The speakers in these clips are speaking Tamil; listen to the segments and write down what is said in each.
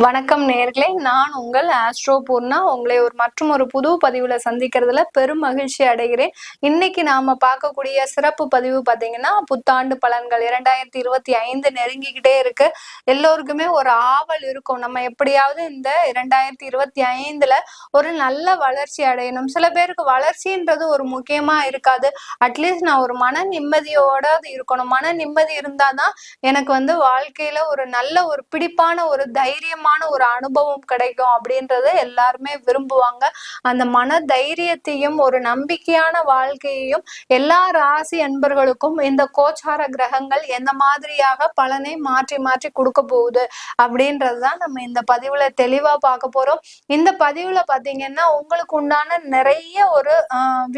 வணக்கம் நேர்களே. நான் உங்கள் ஆஸ்ட்ரோ பூர்ணா. உங்களை ஒரு மற்றும் ஒரு புது பதிவுல சந்திக்கிறதுல பெரும் மகிழ்ச்சி அடைகிறேன். இன்னைக்கு நாம பார்க்கக்கூடிய சிறப்பு பதிவு பாத்தீங்கன்னா புத்தாண்டு பலன்கள் இரண்டாயிரத்தி இருபத்தி ஐந்து நெருங்கிக்கிட்டே இருக்கு. எல்லோருக்குமே ஒரு ஆவல் இருக்கும். நம்ம எப்படியாவது இந்த இரண்டாயிரத்தி இருபத்தி ஐந்துல ஒரு நல்ல வளர்ச்சி அடையணும். சில பேருக்கு வளர்ச்சின்றது ஒரு முக்கியமா இருக்காது. அட்லீஸ்ட் நான் ஒரு மன நிம்மதியோட இருக்கணும். மன நிம்மதி இருந்தாதான் எனக்கு வந்து வாழ்க்கையில ஒரு நல்ல ஒரு பிடிப்பான ஒரு தைரியமான ஒரு அனுபவம் கிடைக்கும் அப்படின்றத எல்லாருமே விரும்புவாங்க. அந்த மன தைரியத்தையும் ஒரு நம்பிக்கையான வாழ்க்கையையும் எல்லா ராசி அன்பர்களுக்கும் இந்த கோச்சார கிரகங்கள் எந்த மாதிரியாக பலனை மாற்றி மாற்றி கொடுக்க போகுது அப்படின்றதுதான் நம்ம இந்த பதிவுல தெளிவா பார்க்க போறோம். இந்த பதிவுல பாத்தீங்கன்னா உங்களுக்கு உண்டான நிறைய ஒரு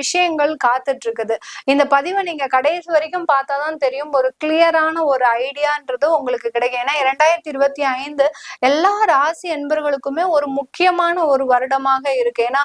விஷயங்கள் காத்துட்டு இருக்குது இந்த பதிவை நீங்க கடைசி வரைக்கும் பார்த்தாதான் தெரியும். ஒரு கிளியரான ஒரு ஐடியான்றது உங்களுக்கு கிடைக்கும். ஏன்னா இரண்டாயிரத்தி இருபத்தி ஐந்து எல்லா ராசி அன்பர்களுக்குமே ஒரு முக்கியமான ஒரு வருடமாக இருக்கு. ஏன்னா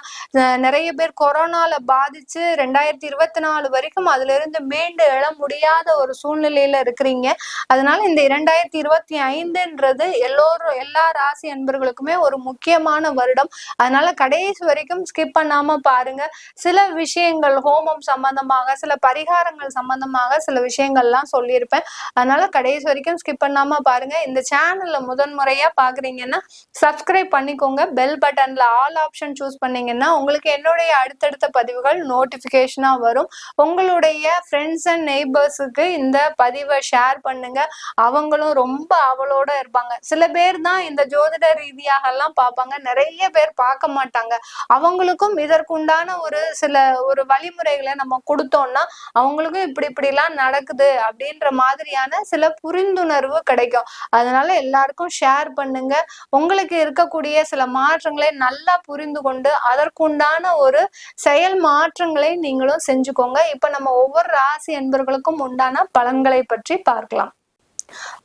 நிறைய பேர் கொரோனால பாதிச்சு ரெண்டாயிரத்தி இருபத்தி நாலு வரைக்கும் அதுல இருந்து மீண்டு எழ முடியாத ஒரு சூழ்நிலையில இருக்கிறீங்க. அதனால இந்த இரண்டாயிரத்தி இருபத்தி ஐந்துன்றது எல்லோரும் எல்லா ராசி அன்பர்களுக்குமே ஒரு முக்கியமான வருடம். அதனால கடைசி வரைக்கும் ஸ்கிப் பண்ணாம பாருங்க. சில விஷயங்கள் ஹோமம் சம்பந்தமாக சில பரிகாரங்கள் சம்பந்தமாக சில விஷயங்கள்லாம் சொல்லியிருப்பேன். அதனால கடைசி வரைக்கும் ஸ்கிப் பண்ணாம பாருங்க. இந்த சேனல்ல முதன்முறையா பண்ணீங்கன்னா சப்ஸ்கிரைப் பண்ணிக்கோங்க. பெல் பட்டன்ல ஆல் ஆப்ஷன் சூஸ் பண்ணீங்கன்னா உங்களுக்கு என்னுடைய அடுத்தடுத்த பதிவுகள் நோட்டிபிகேஷனா வரும். உங்களுடைய ஃப்ரெண்ட்ஸ் அண்ட் நெய்பர்ஸுக்கு இந்த பதிவை ஷேர் பண்ணுங்க. அவங்களும் ரொம்ப அவளோட இருப்பாங்க. சில பேர் தான் இந்த ஜோதிட ரீதியாக எல்லாம் பார்ப்பாங்க. நிறைய பேர் பார்க்க மாட்டாங்க. அவங்களுக்கும் இதற்குண்டான ஒரு சில ஒரு வழிமுறைகளை நம்ம கொடுத்தோம்னா அவங்களுக்கும் இப்படி இப்படி எல்லாம் நடக்குது அப்படின்ற மாதிரியான சில புரிந்துணர்வு கிடைக்கும். அதனால எல்லாருக்கும் ஷேர் பண்ணுங்க. உங்களுக்கு இருக்கக்கூடிய சில மாற்றங்களை நல்லா புரிந்து கொண்டு அதற்குண்டான ஒரு செயல் மாற்றங்களை நீங்களும் செஞ்சுக்கோங்க. இப்ப நம்ம ஒவ்வொரு ராசி என்பர்களுக்கும் உண்டான பலன்களை பற்றி பார்க்கலாம்.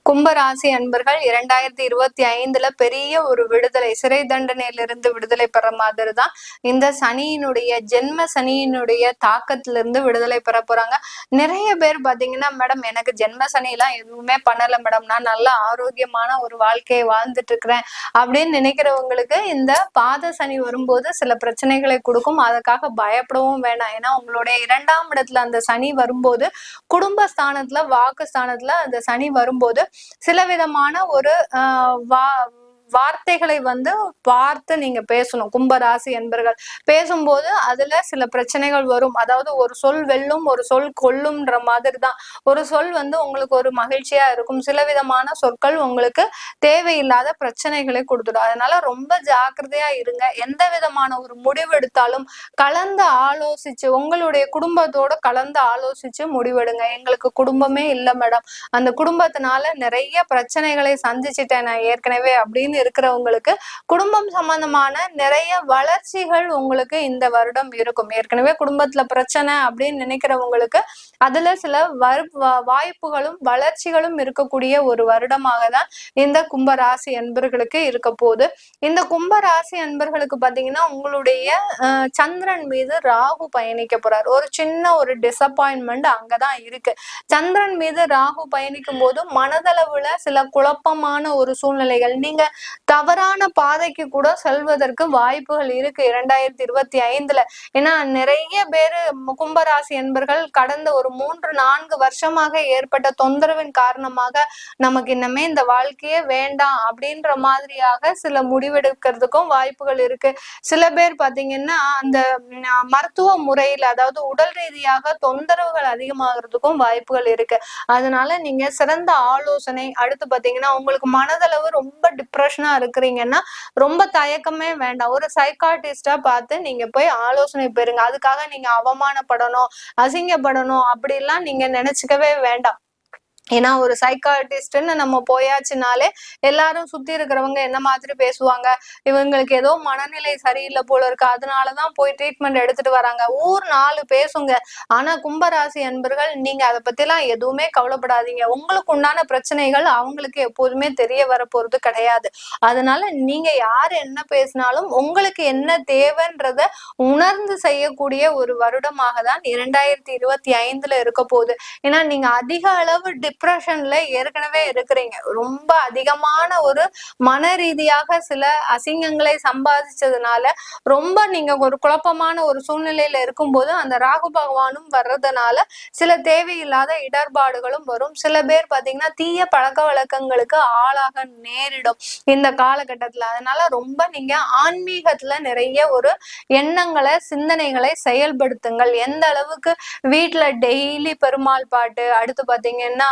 கும்பராசி அன்பர்கள் இரண்டாயிரத்தி இருபத்தி ஐந்துல பெரிய ஒரு விடுதலை சிறை தண்டனையிலிருந்து விடுதலை பெற மாதிரி தான் இந்த சனியினுடைய ஜென்ம சனியினுடைய தாக்கத்திலிருந்து விடுதலை பெற போறாங்க. நிறைய பேர் பாத்தீங்கன்னா மேடம் எனக்கு ஜென்ம சனி எதுவுமே பண்ணல மேடம். நான் நல்ல ஆரோக்கியமான ஒரு வாழ்க்கையை வாழ்ந்துட்டு இருக்கிறேன் அப்படின்னு நினைக்கிறவங்களுக்கு இந்த பாத சனி வரும்போது சில பிரச்சனைகளை கொடுக்கும். அதுக்காக பயப்படவும் வேணாம். ஏன்னா உங்களுடைய இரண்டாம் இடத்துல அந்த சனி வரும்போது குடும்ப ஸ்தானத்துல வாக்குஸ்தானத்துல அந்த சனி வரும் வரும்போது சில விதமான ஒரு வா வார்த்தைகளை வந்து பார்த்து நீங்க பேசணும். கும்பராசி என்பர்கள் பேசும்போது அதுல சில பிரச்சனைகள் வரும். அதாவது ஒரு சொல் வெல்லும் ஒரு சொல் கொல்லும்ன்ற மாதிரி தான் ஒரு சொல் வந்து உங்களுக்கு ஒரு மகிழ்ச்சியா இருக்கும். சில விதமான சொற்கள் உங்களுக்கு தேவையில்லாத பிரச்சனைகளை கொடுத்துடும். அதனால ரொம்ப ஜாக்கிரதையா இருங்க. எந்த விதமான ஒரு முடிவு எடுத்தாலும் கலந்து ஆலோசிச்சு உங்களுடைய குடும்பத்தோட கலந்து ஆலோசிச்சு முடிவெடுங்க. எங்களுக்கு குடும்பமே இல்லை மேடம். அந்த குடும்பத்தினால நிறைய பிரச்சனைகளை சந்திச்சிட்டேன் நான் ஏற்கனவே அப்படின்னு இருக்கிறவங்களுக்கு குடும்பம் சம்பந்தமான நிறைய வளர்ச்சிகள் உங்களுக்கு இந்த வருடம் இருக்கும். ஏற்கனவே குடும்பத்துல பிரச்சனை அப்படின்னு நினைக்கிறவங்களுக்கு அதுல சில வரு வாய்ப்புகளும் வளர்ச்சிகளும் இருக்கக்கூடிய ஒரு வருடமாக தான் இந்த கும்பராசி அன்பர்களுக்கு இருக்க போகுது. இந்த கும்பராசி அன்பர்களுக்கு பாத்தீங்கன்னா உங்களுடைய சந்திரன் மீது ராகு பயணிக்க போறார். ஒரு சின்ன ஒரு டிசப்பாயின்மெண்ட் அங்கதான் இருக்கு. சந்திரன் மீது ராகு பயணிக்கும் போது மனதளவுல சில குழப்பமான ஒரு சூழ்நிலைகள். நீங்க தவறான பாதைக்கு கூட செல்வதற்கு வாய்ப்புகள் இருக்கு. இரண்டாயிரத்தி இருபத்தி ஐந்துல. ஏன்னா நிறைய பேரு கும்பராசி என்பர்கள் கடந்த ஒரு மூன்று நான்கு வருஷமாக ஏற்பட்ட தொந்தரவின் காரணமாக நமக்கு இன்னமே இந்த வாழ்க்கையே வேண்டாம் அப்படின்ற மாதிரியாக சில முடிவெடுக்கிறதுக்கும் வாய்ப்புகள் இருக்கு. சில பேர் பாத்தீங்கன்னா அந்த மருத்துவ முறையில அதாவது உடல் ரீதியாக தொந்தரவுகள் அதிகமாகிறதுக்கும் வாய்ப்புகள் இருக்கு. அதனால நீங்க சிறந்த ஆலோசனை அடுத்து பாத்தீங்கன்னா உங்களுக்கு மனதளவு ரொம்ப டிப்ரெஷன் இருக்கிறீங்கன்னா ரொம்ப தயக்கமே வேண்டாம். ஒரு சைக்காட்டிஸ்டா பார்த்து நீங்க போய் ஆலோசனை பெறுங்க. அதுக்காக நீங்க அவமானப்படணும் அசிங்கப்படணும் அப்படிலாம் நீங்க நினைச்சுக்கவே வேண்டாம். ஏன்னா ஒரு சைக்காட்டிஸ்ட்னு நம்ம போயாச்சுனாலே எல்லாரும் சுத்தி இருக்கிறவங்க என்ன மாதிரி பேசுவாங்க? இவங்களுக்கு ஏதோ மனநிலை சரியில்லை போல இருக்கு. அதனாலதான் போய் ட்ரீட்மெண்ட் எடுத்துட்டு வராங்க. ஊர் நாலு பேசுங்க. ஆனா கும்பராசி அன்பர்கள் நீங்க அதை பத்திலாம் எதுவுமே கவலைப்படாதீங்க. உங்களுக்கு உண்டான பிரச்சனைகள் அவங்களுக்கு எப்போதுமே தெரிய வரப்போறது கிடையாது. அதனால நீங்க யார் என்ன பேசினாலும் உங்களுக்கு என்ன தேவைன்றத உணர்ந்து செய்யக்கூடிய ஒரு வருடமாக தான் இரண்டாயிரத்தி இருபத்தி ஐந்துல இருக்க போகுது. ஏன்னா நீங்க அதிக அளவு டிப் டிப்ரெஷன்ல ஏற்கனவே இருக்கிறீங்க. ரொம்ப அதிகமான ஒரு மன ரீதியாக சில அசிங்கங்களை சம்பாதிச்சதுனால ரொம்ப நீங்க ஒரு குழப்பமான ஒரு சூழ்நிலையில இருக்கும்போது அந்த ராகு பகவானும் வர்றதுனால சில தேவையில்லாத இடர்பாடுகளும் வரும். சில பேர் பாத்தீங்கன்னா தீய பழக்க வழக்கங்களுக்கு ஆளாக நேரிடும் இந்த காலகட்டத்துல. அதனால ரொம்ப நீங்க ஆன்மீகத்துல நிறைய ஒரு எண்ணங்களை சிந்தனைகளை செயல்படுத்துங்கள். எந்த அளவுக்கு வீட்டுல டெய்லி பெருமாள் பாட்டு அடுத்து பாத்தீங்கன்னா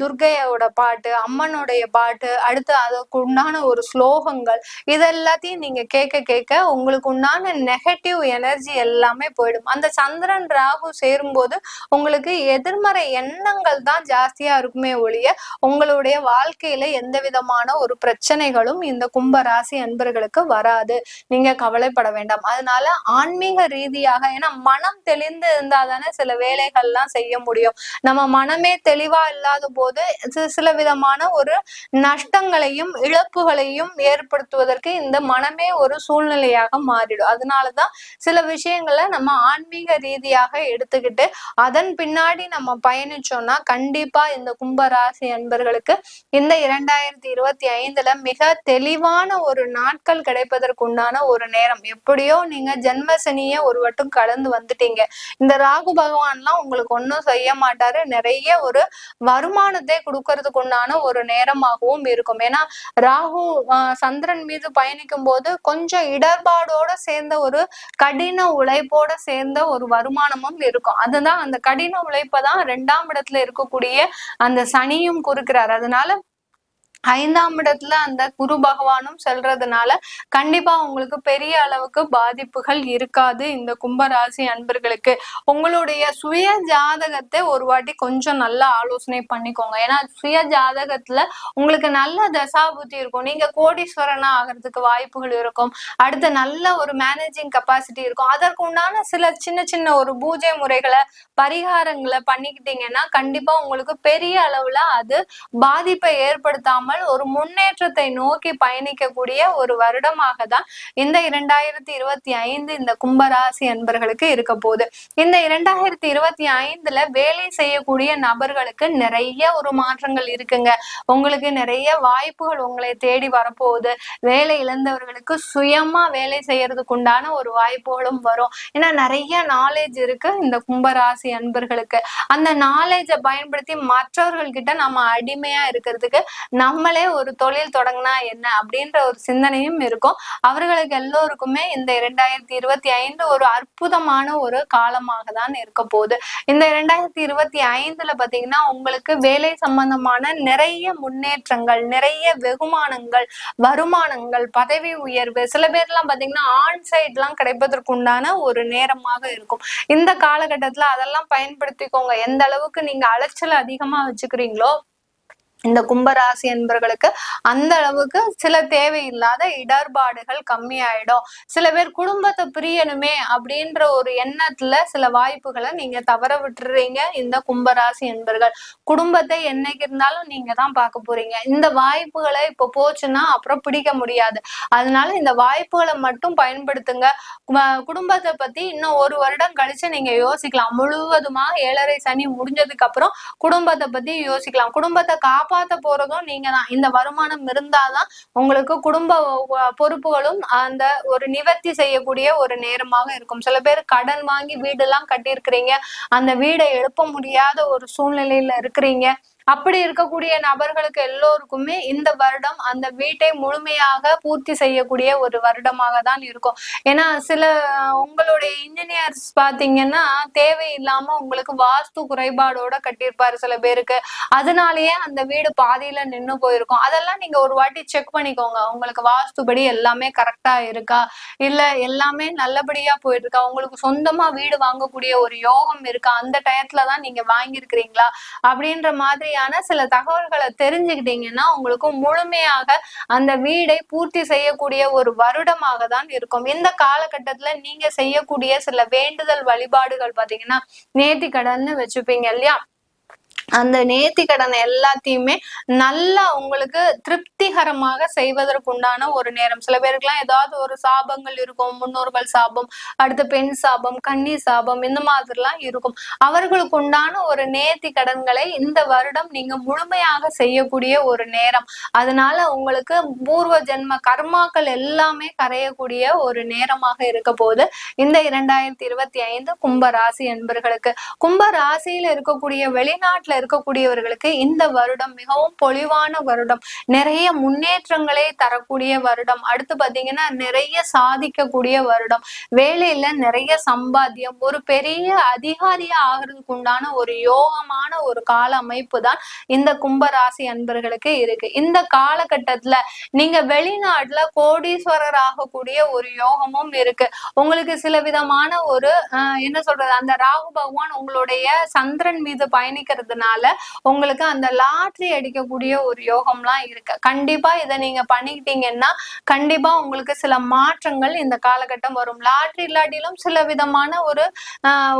துர்கையோட பாட்டு அம்மனுடைய பாட்டு அடுத்து அதுக்கு உண்டான ஒரு ஸ்லோகங்கள் இது எல்லாத்தையும் நீங்க கேட்க கேட்க உங்களுக்கு உண்டான நெகட்டிவ் எனர்ஜி எல்லாமே போயிடும். அந்த சந்திரன் ராகு சேரும்போது உங்களுக்கு எதிர்மறை எண்ணங்கள் தான் ஜாஸ்தியா இருக்குமே ஒழிய உங்களுடைய வாழ்க்கையில எந்த விதமான ஒரு பிரச்சனைகளும் இந்த கும்ப ராசி அன்பர்களுக்கு வராது. நீங்க கவலைப்பட வேண்டாம். அதனால ஆன்மீக ரீதியாக ஏன்னா மனம் தெளிந்து இருந்தா தானே சில வேலைகள்லாம் செய்ய முடியும். நம்ம மனமே தெளிவா இல்லாத போது சில விதமான ஒரு நஷ்டங்களையும் இழப்புகளையும் ஏற்படுத்துவதற்கு இந்த மனமே ஒரு சூழ்நிலையாக மாறிடும். அதனாலதான் சில விஷயங்களை நம்ம ஆன்மீக ரீதியாக எடுத்துக்கிட்டு அதன் பின்னாடி நம்ம பயணிச்சோம்னா கண்டிப்பா இந்த கும்பராசி அன்பர்களுக்கு இந்த இரண்டாயிரத்தி இருபத்தி ஐந்துல மிக தெளிவான ஒரு நாட்கள் கிடைப்பதற்கு உண்டான ஒரு நேரம். எப்படியோ நீங்க ஜென்மசனிய ஒரு வட்டம் கலந்து வந்துட்டீங்க. இந்த ராகு பகவான்லாம் உங்களுக்கு ஒன்றும் செய்ய மாட்டாரு. நிறைய ஒரு வருமானத்தை கொடுக்கறதுக்கு உண்டான ஒரு நேரமாகவும் இருக்கும். ஏன்னா ராகு சந்திரன் மீது பயணிக்கும் போது கொஞ்சம் இடர்பாடோட சேர்ந்த ஒரு கடின உழைப்போட சேர்ந்த ஒரு வருமானமும் இருக்கும். அதுதான் அந்த கடின உழைப்பை தான் ரெண்டாம் இடத்துல இருக்கக்கூடிய அந்த சனியும் குறுக்கிறார். அதனால ஐந்தாம் இடத்துல அந்த குரு பகவானும் செல்றதுனால கண்டிப்பா உங்களுக்கு பெரிய அளவுக்கு பாதிப்புகள் இருக்காது இந்த கும்பராசி அன்பர்களுக்கு. உங்களுடைய சுய ஜாதகத்தை ஒரு வாட்டி கொஞ்சம் நல்லா ஆலோசனை பண்ணிக்கோங்க. ஏன்னா சுய ஜாதகத்துல உங்களுக்கு நல்ல தசாபுத்தி இருக்கும். நீங்க கோடீஸ்வரனா ஆகிறதுக்கு வாய்ப்புகள் இருக்கும். அடுத்து நல்ல ஒரு மேனேஜிங் கெப்பாசிட்டி இருக்கும். அதற்கு உண்டான சில சின்ன சின்ன ஒரு பூஜை முறைகளை பரிகாரங்களை பண்ணிக்கிட்டீங்கன்னா கண்டிப்பா உங்களுக்கு பெரிய அளவுல அது பாதிப்பை ஏற்படுத்தாம இல்லாமல் ஒரு முன்னேற்றத்தை நோக்கி பயணிக்கக்கூடிய ஒரு வருடமாக தான் இந்த இரண்டாயிரத்தி இருபத்தி ஐந்து இந்த கும்பராசி அன்பர்களுக்கு இருக்க போகுது. இந்த இரண்டாயிரத்தி இருபத்தி ஐந்துல வேலை செய்யக்கூடிய நபர்களுக்கு நிறைய ஒரு மாற்றங்கள் இருக்குங்க. உங்களுக்கு நிறைய வாய்ப்புகள் உங்களை தேடி வரப்போகுது. வேலை இழந்தவர்களுக்கு சுயமா வேலை செய்யறதுக்கு உண்டான ஒரு வாய்ப்புகளும் வரும். ஏன்னா நிறைய நாலேஜ் இருக்கு இந்த கும்பராசி அன்பர்களுக்கு. அந்த நாலேஜை பயன்படுத்தி மற்றவர்கள் கிட்ட நம்ம அடிமையா இருக்கிறதுக்கு நம்ம நம்மளே ஒரு தொழில் தொடங்கினா என்ன அப்படின்ற ஒரு சிந்தனையும் இருக்கும். அவர்களுக்கு எல்லோருக்குமே இந்த இரண்டாயிரத்தி இருபத்தி ஐந்து ஒரு அற்புதமான ஒரு காலமாக தான் இருக்க போகுது. இந்த இரண்டாயிரத்தி இருபத்தி ஐந்துல பாத்தீங்கன்னா உங்களுக்கு வேலை சம்பந்தமான நிறைய முன்னேற்றங்கள் நிறைய வெகுமானங்கள் வருமானங்கள் பதவி உயர்வு சில பேர்லாம் பாத்தீங்கன்னா ஆன் சைட் எல்லாம் கிடைப்பதற்குண்டான ஒரு நேரமாக இருக்கும். இந்த காலகட்டத்துல அதெல்லாம் பயன்படுத்திக்கோங்க. எந்த அளவுக்கு நீங்க அலைச்சல் அதிகமா வச்சுக்கிறீங்களோ இந்த கும்பராசி என்பவர்களுக்கு அந்த அளவுக்கு சில தேவையில்லாத இடர்பாடுகள் கம்மியாயிடும். சில பேர் குடும்பத்தை பிரியணுமே அப்படின்ற ஒரு எண்ணத்துல சில வாய்ப்புகளை நீங்க தவற விட்டுறீங்க. இந்த கும்பராசி என்பர்கள் குடும்பத்தை என்னைக்கு இருந்தாலும் நீங்க தான் பார்க்க போறீங்க. இந்த வாய்ப்புகளை இப்ப போச்சுன்னா அப்புறம் பிடிக்க முடியாது. அதனால இந்த வாய்ப்புகளை மட்டும் பயன்படுத்துங்க. குடும்பத்தை பத்தி இன்னும் ஒரு வருடம் கழிச்சு நீங்க யோசிக்கலாம். முழுவதுமா ஏழரை சனி முடிஞ்சதுக்கு அப்புறம் குடும்பத்தை பத்தி யோசிக்கலாம். குடும்பத்தை காப்ப காப்பாத்த போறதும் நீங்க தான். இந்த வருமானம் இருந்தாதான் உங்களுக்கு குடும்ப பொறுப்புகளும் அந்த ஒரு நிவர்த்தி செய்யக்கூடிய ஒரு நேரமாக இருக்கும். சில பேர் கடன் வாங்கி வீடு எல்லாம் கட்டியிருக்கிறீங்க. அந்த வீடை எழுப்ப முடியாத ஒரு சூழ்நிலையில இருக்கிறீங்க. அப்படி இருக்கக்கூடிய நபர்களுக்கு எல்லோருக்குமே இந்த வருடம் அந்த வீட்டை முழுமையாக பூர்த்தி செய்யக்கூடிய ஒரு வருடமாக தான் இருக்கும். ஏன்னா சில உங்களுடைய இன்ஜினியர்ஸ் பாத்தீங்கன்னா தேவையில்லாம உங்களுக்கு வாஸ்து குறைபாடோட கட்டியிருப்பாரு சில பேருக்கு. அதனாலயே அந்த வீடு பாதியில நின்று போயிருக்கும். அதெல்லாம் நீங்க ஒரு வாட்டி செக் பண்ணிக்கோங்க. உங்களுக்கு வாஸ்துபடி எல்லாமே கரெக்டா இருக்கா? இல்ல எல்லாமே நல்லபடியா போயிட்டு இருக்கா உங்களுக்கு சொந்தமா வீடு வாங்கக்கூடிய ஒரு யோகம் இருக்கா? அந்த டயத்துலதான் நீங்க வாங்கியிருக்கிறீங்களா? அப்படின்ற மாதிரி மாதிரியான சில தகவல்களை தெரிஞ்சுக்கிட்டீங்கன்னா உங்களுக்கு முழுமையாக அந்த வீடை பூர்த்தி செய்யக்கூடிய ஒரு வருடமாக தான் இருக்கும். இந்த காலகட்டத்துல நீங்க செய்யக்கூடிய சில வேண்டுதல் வழிபாடுகள் பாத்தீங்கன்னா நேர்த்தி கடன்னு வச்சுப்பீங்க இல்லையா? அந்த நேர்த்தி கடன் எல்லாத்தையுமே நல்லா உங்களுக்கு திருப்திகரமாக செய்வதற்குண்டான ஒரு நேரம். சில பேருக்குலாம் ஏதாவது ஒரு சாபங்கள் இருக்கும். முன்னோர்கள் சாபம் அடுத்து பெண் சாபம் கன்னி சாபம் இந்த மாதிரிலாம் இருக்கும். அவர்களுக்கு உண்டான ஒரு நேர்த்தி கடன்களை இந்த வருடம் நீங்க முழுமையாக செய்யக்கூடிய ஒரு நேரம். அதனால உங்களுக்கு பூர்வ ஜென்ம கர்மாக்கள் எல்லாமே கரையக்கூடிய ஒரு நேரமாக இருக்க போது இந்த இரண்டாயிரத்தி இருபத்தி ஐந்து கும்ப ராசி என்பர்களுக்கு கும்ப ராசியில இருக்கக்கூடிய வெளிநாட்டுல இருக்கக்கூடியவர்களுக்கு இந்த வருடம் மிகவும் பொலிவான வருடம். நிறைய முன்னேற்றங்களை தரக்கூடிய வருடம். அடுத்து பாத்தீங்கன்னா நிறைய சாதிக்கக்கூடிய வருடம். வேலையில நிறைய சம்பாத்தியம். ஒரு பெரிய அதிகாரியா ஆகிறதுக்கு உண்டான ஒரு யோகமான ஒரு கால அமைப்பு தான் இந்த கும்பராசி அன்பர்களுக்கு இருக்கு. இந்த காலகட்டத்துல நீங்க வெளிநாட்டுல கோடீஸ்வரர் ஆகக்கூடிய ஒரு யோகமும் இருக்கு. உங்களுக்கு சில விதமான ஒரு என்ன சொல்றது? அந்த ராகு பகவான் உங்களுடைய சந்திரன் மீது பயணிக்கிறதுனால உங்களுக்கு அந்த லாட்ரி அடிக்கக்கூடிய ஒரு யோகம்லாம் இருக்கு. கண்டிப்பா இதை நீங்க பண்ணிக்கிட்டீங்கன்னா கண்டிப்பா உங்களுக்கு சில மாற்றங்கள் இந்த காலகட்டம் வரும். லாட்ரி இல்லாட்டிலும் சில விதமான ஒரு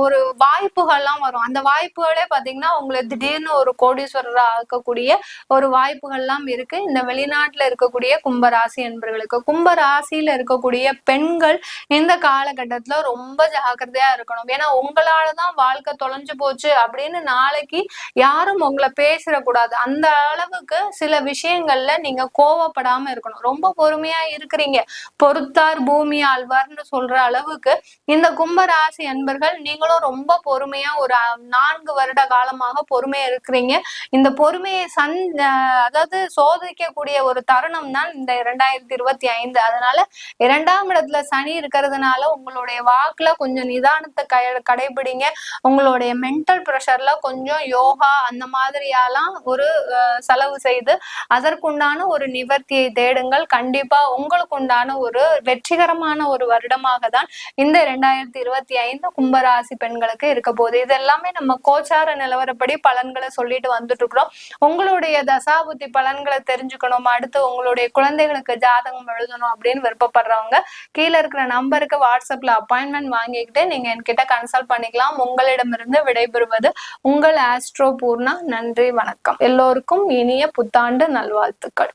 ஒரு வாய்ப்புகள்லாம் வரும். அந்த வாய்ப்புகளே பாத்தீங்கன்னா உங்களை திடீர்னு ஒரு கோடீஸ்வரராக ஆக்கக்கூடிய ஒரு வாய்ப்புகள்லாம் இருக்கு. இந்த வெளிநாட்டுல இருக்கக்கூடிய கும்பராசி என்பவர்களுக்கு கும்பராசியில இருக்கக்கூடிய பெண்கள் இந்த காலகட்டத்துல ரொம்ப ஜாக்கிரதையா இருக்கணும். ஏன்னா உங்களாலதான் வாழ்க்கை தொலைஞ்சு போச்சு அப்படின்னு நாளைக்கு யாரும் உங்களை பேசிடக்கூடாது. அந்த அளவுக்கு சில விஷயங்கள்ல நீங்க கோவப்படாம இருக்கணும். ரொம்ப பொறுமையா இருக்கிறீங்க. பொறுத்தார் பூமி ஆழ்வார்னு சொல்ற அளவுக்கு இந்த கும்பராசி அன்பர்கள் நீங்களும் ரொம்ப பொறுமையா ஒரு நான்கு வருட காலமாக பொறுமையா இருக்கிறீங்க. இந்த பொறுமையை சன் அதாவது சோதிக்கக்கூடிய ஒரு தருணம் தான் இந்த இரண்டாயிரத்தி இருபத்தி ஐந்து. அதனால இரண்டாம் இடத்துல சனி இருக்கிறதுனால உங்களுடைய வாக்குல கொஞ்சம் நிதானத்தை கடைபிடிங்க. உங்களுடைய மென்டல் ப்ரெஷர்ல கொஞ்சம் யோகா அந்த மாதிரியாலாம் ஒரு செலவு செய்து அதற்குண்டான ஒரு நிவர்த்தியை தேடுங்கள். கண்டிப்பா உங்களுக்கு உண்டான ஒரு வெற்றிகரமான ஒரு வருடமாக தான் இந்த இரண்டாயிரத்தி இருபத்தி ஐந்து கும்பராசி பெண்களுக்கு இருக்க போகுது. இது எல்லாமே நம்ம கோச்சார நிலவரப்படி பலன்களை சொல்லிட்டு வந்துட்டு இருக்கிறோம் உங்களுடைய தசாபுத்தி பலன்களை தெரிஞ்சுக்கணும். அடுத்து உங்களுடைய குழந்தைகளுக்கு ஜாதகம் எழுதணும் அப்படின்னு விருப்பப்படுறவங்க கீழே இருக்கிற நம்பருக்கு வாட்ஸ்அப்ல அப்பாயின்மெண்ட் வாங்கிக்கிட்டு நீங்க என்கிட்ட கன்சல்ட் பண்ணிக்கலாம். உங்களிடமிருந்து விடைபெறுவது உங்கள் ஆஸ்ட்ரோ பூர்ணா நன்றி வணக்கம். எல்லோருக்கும் இனிய புத்தாண்டு நல்வாழ்த்துக்கள்.